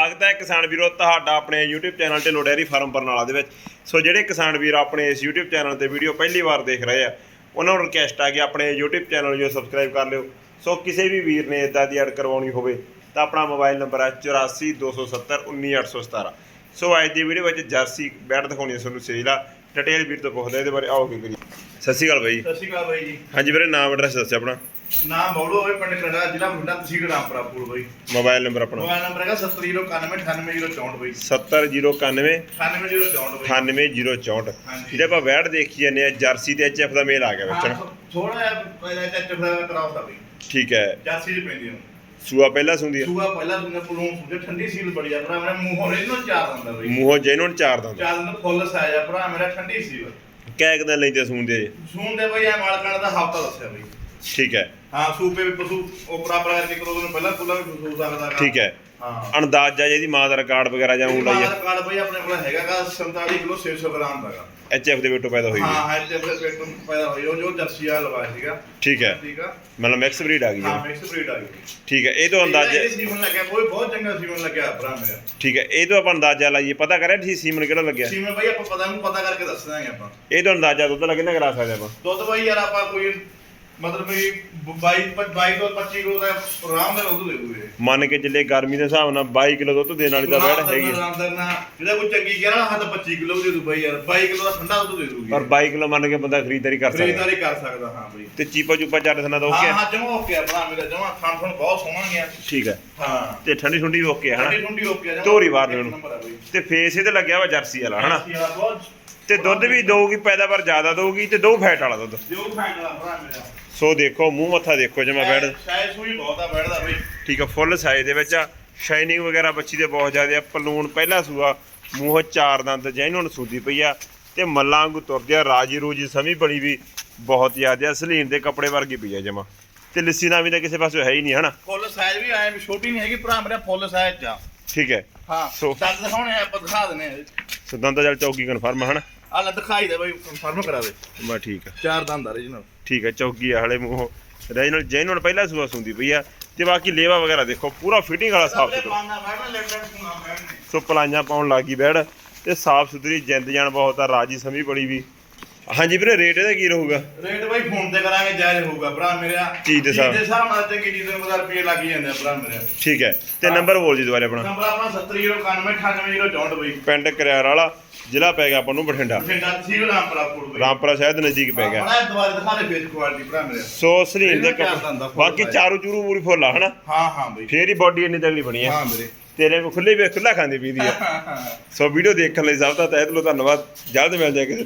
ਸਵਾਗਤ ਹੈ ਕਿਸਾਨ ਵੀਰੋ ਤੁਹਾਡਾ ਆਪਣੇ YouTube channel Dhillon dairy farm Barnala ਦੇ ਵਿੱਚ। ਸੋ ਜਿਹੜੇ ਕਿਸਾਨ ਵੀਰ ਆਪਣੇ ਇਸ YouTube ਚੈਨਲ ਤੇ ਵੀਡੀਓ ਪਹਿਲੀ ਵਾਰ ਦੇਖ ਰਹੇ ਆ ਉਹਨਾਂ ਨੂੰ ਰਿਕਵੈਸਟ ਆ ਕਿ ਆਪਣੇ YouTube ਚੈਨਲ ਨੂੰ ਸਬਸਕ੍ਰਾਈਬ ਕਰ ਲਿਓ। ਸੋ ਕਿਸੇ ਵੀ ਵੀਰ ਨੇ ਇਦਾਂ ਦੀ ਐਡ ਕਰਵਾਉਣੀ ਹੋਵੇ ਤਾਂ ਆਪਣਾ ਮੋਬਾਈਲ ਨੰਬਰ ਹੈ 8427191817 ਸੋ ਅੱਜ ਦੀ ਵੀਡੀਓ ਵਿੱਚ ਜਰਸੀ ਬੈਟ ਦਿਖਾਉਣੀ ਹੈ ਤੁਹਾਨੂੰ ਸੇਲ ਆ ਡਿਟੇਲ ਵੀਰ ਤੋਂ ਪੁੱਛਦੇ ਇਹਦੇ ਬਾਰੇ ਆਓ ਕੀ ਕਰੀ ਸਤਿ ਸ਼੍ਰੀ ਅਕਾਲ ਬਾਈ। ਸਤਿ ਸ਼੍ਰੀ ਅਕਾਲ ਬਾਈ ਜੀ। ਹਾਂਜੀ ਵੀਰੇ ਨਾਮ ਐਡਰੈਸ ਦੱਸਿਓ ਆਪਣਾ। ਨਾਮ ਬੌੜੋ ਹੋਏ ਪਿੰਡ ਕਨੜਾ ਜ਼ਿਲ੍ਹਾ ਬਠਿੰਡਾ ਤਹਿਸੀਲ ਰਾਮਪੁਰਾ ਪੂਰ ਬਾਈ। ਮੋਬਾਈਲ ਨੰਬਰ ਆਪਣਾ। ਮੋਬਾਈਲ ਨੰਬਰ ਹੈਗਾ 7091988064 ਬਾਈ। 70091 98064 ਬਾਈ। 98064 ਹਾਂਜੀ। ਜਿਹੜੇ ਆਪਾਂ ਵੈਟ ਦੇਖੀ ਜਾਂਦੇ ਆ ਜਰਸੀ ਤੇ ਐਚਐਫ ਦਾ ਮੇਲ ਆ ਗਿਆ ਵਿੱਚ ਨਾ। ਥੋੜਾ ਜਿਹਾ ਚੱਟ ਦਾ ਕਰਾਉ ਦਾ ਬਾਈ। ਠੀਕ ਹੈ। ਜਾਸੀ ਚ ਪੈਂਦੀ ਨੂੰ ਸੂਆ ਪਹਿਲਾਂ ਸੁੰਦੀ ਹੈ ਸੂਆ ਪਹਿਲਾਂ ਦੁਨੇ ਪੁਲੋਂ ਸੁਦੇ ਠੰਡੀ ਸੀਲ ਬੜੀ ਆ ਭਰਾ ਮੇਰਾ ਮੂੰਹੋਂ ਇਹਨੂੰ ਚਾਰ ਦਿੰਦਾ ਬਾਈ। ਮੂੰਹੋਂ ਜੈਨੂਨ ਚਾਰ ਦੰਦ। ਚਾਰ ਦਿਨ ਫੁੱਲ ਸਾਇਆ ਆ ਭਰਾ ਮੇਰਾ ਠੰਡੀ ਸੀਲ। ਕਹਿ ਕਿਦਾਂ ਲੈਂਦੇ ਸੂੰਦੇ ਸੂਣ ਦੇ ਬਾਈ ਐ ਮਾਲਕਾਂ ਦਾ ਹਫਤਾ ਦੱਸਿਆ ਬਾਈ। ਠੀਕ ਹੈ। ਹਾਂ ਸੂਪੇ ਵੀ ਪਸ਼ੂ ਉਹ ਬਰਾਬਰ ਕਰਕੇ ਕਰੋ ਉਹਨੂੰ ਪਹਿਲਾਂ ਪੁੱਲਾ ਵੀ ਸੂ ਸਕਦਾ ਗਾ। ਠੀਕ ਹੈ। ਹਾਂ। ਅੰਦਾਜ਼ਾ ਜਿਹਦੀ ਮਾਂ ਦਾ ਰਿਕਾਰਡ ਵਗੈਰਾ ਜਾਂ ਉਹ ਲਾਈਏ ਮਾਲ ਕਾਰਡ ਬਈ ਆਪਣੇ ਕੋਲ ਹੈਗਾ ਗਾ 47 ਕਿਲੋ 600 ਗ੍ਰਾਮ ਦਾ ਗਾ। ਐਚਐਫ ਦੇ ਵਿੱਚੋਂ ਪੈਦਾ ਹੋਈ ਹਾਂ ਹੈ ਹਾਂ ਆਪਣੇ ਪੇਟ ਪੈਦਾ ਹੋਈ ਉਹ ਜੋ ਜਰਸੀ ਆ ਲਵਾਇਆ ਸੀਗਾ। ਠੀਕ ਹੈ। ਠੀਕ ਆ। ਮਤਲਬ ਮਿਕਸ ਬਰੀਡ ਆ ਗਈ ਹਾਂ ਮਿਕਸ ਬਰੀਡ ਆ ਗਈ। ਠੀਕ ਹੈ ਇਹ ਤੋਂ ਅੰਦਾਜ਼ਾ ਇਹ ਸੀਮਨ ਲੱਗਿਆ ਕੋਈ ਬਹੁਤ ਚੰਗਾ ਸੀਮਨ ਲੱਗਿਆ ਭਰਾ ਮੇਰਾ। ਠੀਕ ਹੈ ਇਹ ਤੋਂ ਆਪਾਂ ਅੰਦਾਜ਼ਾ ਲਾਈਏ ਪਤਾ ਕਰਿਆ ਤੁਸੀਂ ਸੀਮਨ ਕਿਹੜਾ ਲੱਗਿਆ? ਸੀਮਨ ਬਈ ਆਪਾਂ ਪਤਾ ਨੂੰ ਪਤਾ ਕਰਕੇ ਦੱਸ ਦਾਂਗੇ ਆਪਾਂ। ਇਹ ਤੋਂ ਅੰਦਾਜ਼ਾ ਦੁੱਧ ਲੱਗੇ ਨਾ ਕਰਾ ਸਕਦੇ ਆਪਾਂ? ਦੁੱਧ ਬਈ ਯਾਰ ਆਪਾਂ ਕੋਈ ਮਤਲਬ ਵੀ 22 22 ਤੋਂ 25 ਕਿਲੋ ਦਾ ਆਰਾਮ ਨਾਲ ਦੁੱਧ ਦੇ ਦੂਗੇ। ਮੰਨ ਕੇ ਚੱਲੇ ਗਰਮੀ ਦੇ ਹਿਸਾਬ ਨਾਲ 22 ਕਿਲੋ ਦੁੱਧ ਦੇਣ ਵਾਲੀ ਤਾਂ ਵੈਟ ਹੈਗੀ ਹੈ। ਆਰਾਮ ਨਾਲ ਜਿਹੜਾ ਕੋਈ ਚੰਗੀ ਕਹਿ ਰਹਾ ਹੱਦ 25 ਕਿਲੋ ਦੇ ਦੂ ਬਈ ਯਾਰ। 22 ਕਿਲੋ ਦਾ ਠੰਡਾ ਦੁੱਧ ਦੇ ਦੂਗੀ। ਪਰ 22 ਕਿਲੋ ਮੰਨ ਕੇ ਬੰਦਾ ਖਰੀਦਦਾਰੀ ਕਰ ਸਕਦਾ। ਖਰੀਦਦਾਰੀ ਕਰ ਸਕਦਾ ਹਾਂ ਬਈ। ਤੇ ਚੀਪਾ ਚੂਪਾ ਚੱਟ ਸਨਾ ਤਾਂ ਹਾਂ ਓਕੇ ਹਾਂ ਜਮਾ ਓਕੇ ਆ ਭਰਾ ਮੇਰਾ ਜਮਾ। ਖਾਣ ਖਾਣ ਬਹੁਤ ਸੋਹਣਾ ਗਿਆ। ਠੀਕ ਹੈ ਹਾਂ। ਤੇ ਠੰਡੀ ਠੰਡੀ ਓਕੇ ਹੈ ਠੰਡੀ ਹਨਾ? ਠੰਡੀ ਓਕੇ ਆ ਧੋਰੀ ਵਾਰ ਨੂੰ। ਤੇ ਫੇਸ ਇਹਦੇ ਲੱਗਿਆ ਵਾ ਜਰਸੀ ਵਾਲਾ ਹਨਾ? ਤੇ ਦੁੱਧ ਵੀ ਦਊਗੀ ਪੈਦਾਵਾਰ ਜ਼ਿਆਦਾ ਦਊਗੀ ਤੇ ਦੋ ਫੈਟ ਵਾਲਾ ਦੁੱਧ। ਜੋ ਫੈਨ ਵਾਲਾ ਭਰਾ ਮੇਰਾ। ਸੋ ਦੇਖੋ ਮੂੰਹ ਮੱਥਾ ਦੇਖੋ ਜਮਾ ਬੈੜ ਸ਼ਾਇਦ ਸੂਈ ਬਹੁਤ ਆ ਬੈਠਦਾ ਬਈ। ਠੀਕ ਆ ਫੁੱਲ ਸਾਈਜ਼ ਦੇ ਵਿੱਚ ਆ। ਸ਼ਾਈਨਿੰਗ ਵਗੈਰਾ ਬੱਚੀ ਦੇ ਬਹੁਤ ਜ਼ਿਆਦਾ ਆ। ਪਲੂਣ ਪਹਿਲਾ ਸੂਆ ਮੂੰਹ ਚਾਰ ਦੰਦ ਜੈਨੂਨ ਸੂਦੀ ਪਈ ਆ। ਤੇ ਮੱਲਾਂ ਵਾਂਗੂ ਤੁਰਦੇ ਆ ਰਾਜੀ ਰੂਜੀ ਸਮੀ ਬਣੀ ਵੀ ਬਹੁਤ ਜ਼ਿਆਦਾ ਆ। ਸਲੀਨ ਦੇ ਕੱਪੜੇ ਵਰਗੀ ਪਈ ਆ ਜਮਾ। ਤੇ ਲਿੱਸੀ ਨਾ ਵੀ ਤਾਂ ਕਿਸੇ ਪਾਸੇ ਹੈ ਹੀ ਨਹੀਂ ਹਨਾ? ਫੁੱਲ ਸਾਈਜ਼ ਵੀ ਆਏ ਛੋਟੀ ਨਹੀਂ ਹੈਗੀ ਭਰਾ ਮੇਰਾ ਫੁੱਲ ਸਾਈਜ਼ ਚ ਆ। ਠੀਕ ਹੈ। ਹਾਂ ਸੋ- ਦੰਦ ਦਿਖਾਉਣੇ ਆ ਆਪਾਂ ਦਿਖਾ ਦਨੇ ਸੋ ਦੰਦ ਚੱਲ ਚੌਕੀ ਕਨਫਰਮ ਹਨਾ? ਆ ਲੈ ਦਿਖਾਈ ਦੇ ਬਈ ਕਨਫਰਮ ਕਰਾ ਦੇ। ਬਾ ਠੀਕ ਆ। ਚਾਰ ਦੰਦ ਆ ਰੀਜਨਲ ਠੀਕ ਹੈ ਚੌਕੀ ਆ ਹਲੇ ਮੂੰਹ। ਰੈਜਨਲ ਜੈਨੂਨ ਪਹਿਲਾ ਸੂਆ ਸੁੰਦੀ ਪਈ ਆ। ਤੇ ਬਾਕੀ ਲੇਵਾ ਵਗੈਰਾ ਦੇਖੋ ਪੂਰਾ ਫਿਟਿੰਗ ਵਾਲਾ ਸਾਫ਼ ਸੁਥਰਾ। ਸੋ ਪਲਾਈਆਂ ਪਾਉਣ ਲੱਗੀ ਬੈੜ ਤੇ ਸਾਫ਼ ਸੁਥਰੀ ਜਿੰਦ ਜਾਨ ਬਹੁਤ ਆ ਰਾਜੀ ਸਮੀ ਬੜੀ ਵੀ। ਹਾਂਜੀ ਵੀਰੇ ਰੇਟ ਇਹਦਾ ਕੀ ਰਹੂਗਾ? ਰੇਟ ਬਾਈ ਫੋਨ ਤੇ ਕਰਾਂਗੇ ਜਾਇਜ਼ ਹੋਊਗਾ। ਭਰਾ ਮੇਰਾ ਚੀਜ਼ ਦੇ ਹਿਸਾਬ- ਨਾਲ ਚੰਗੀ ਚੀਜ਼ ਨੂੰ 1000 ਰੁਪਏ ਲੱਗ ਹੀ ਜਾਂਦੇ ਆ ਭਰਾ ਮੇਰਾ। ਠੀਕ ਹੈ। ਤੇ ਨੰਬਰ ਬੋਲ ਜੀ ਦੁਬਾਰਾ ਆਪਣਾ। ਨੰਬਰ ਆਪਣਾ 7091988064 ਬਈ। ਪਿੰਡ ਕਰਿਆਰ ਵਾਲਾ ਜ਼ਿਲ੍ਹਾ ਪੈ ਗਿਆ ਆਪਾਂ ਨੂੰ ਬਠਿੰਡਾ। ਬਠਿੰਡਾ ਤਹਿਸੀਲ ਰਾਮਪੁਰਾ ਪੁਰ ਬਈ। ਰਾਮਪੁਰਾ ਸ਼ਹਿਰ ਦੇ ਨਜ਼ਦੀਕ ਪੈ ਗਿਆ। ਬੜਾ ਦੁਬਾਰਾ ਦਿਖਾ ਦੇ ਫੇਸ ਕੁਆਲਿਟੀ ਭਰਾ ਮੇਰਾ। ਸੋ ਸਲੀਨ ਦੇ ਇਹਨਾਂ ਚਾਰ ਕੱਪ- ਦੰਦ ਦਾ ਫੁੱਲ ਬਾਕੀ। ਚਾਰੂ ਚੂਰੂ ਪੂਰੀ ਫੁੱਲ ਆ ਹਨਾ? ਹਾਂ ਹਾਂ ਬਈ। ਫੇਰ ਹੀ ਬਾਡੀ ਇੰਨੀ ਤਗੜੀ ਬਣੀ ਆ। ਹਾਂ ਵੀਰੇ। ਤੇਰੇ ਕੋ ਖੁੱਲੇ ਵੀ ਖੁੱਲਾ ਖਾਂਦੀ ਪੀਦੀ ਆ। ਸੋ ਵੀਡੀਓ ਦੇਖਣ ਲਈ ਸਭ ਦਾ ਤਹਿ ਦਿਲੋਂ ਧੰਨਵਾਦ। ਜਲਦ ਮਿਲ ਜਾਏ ਕਿਸੇ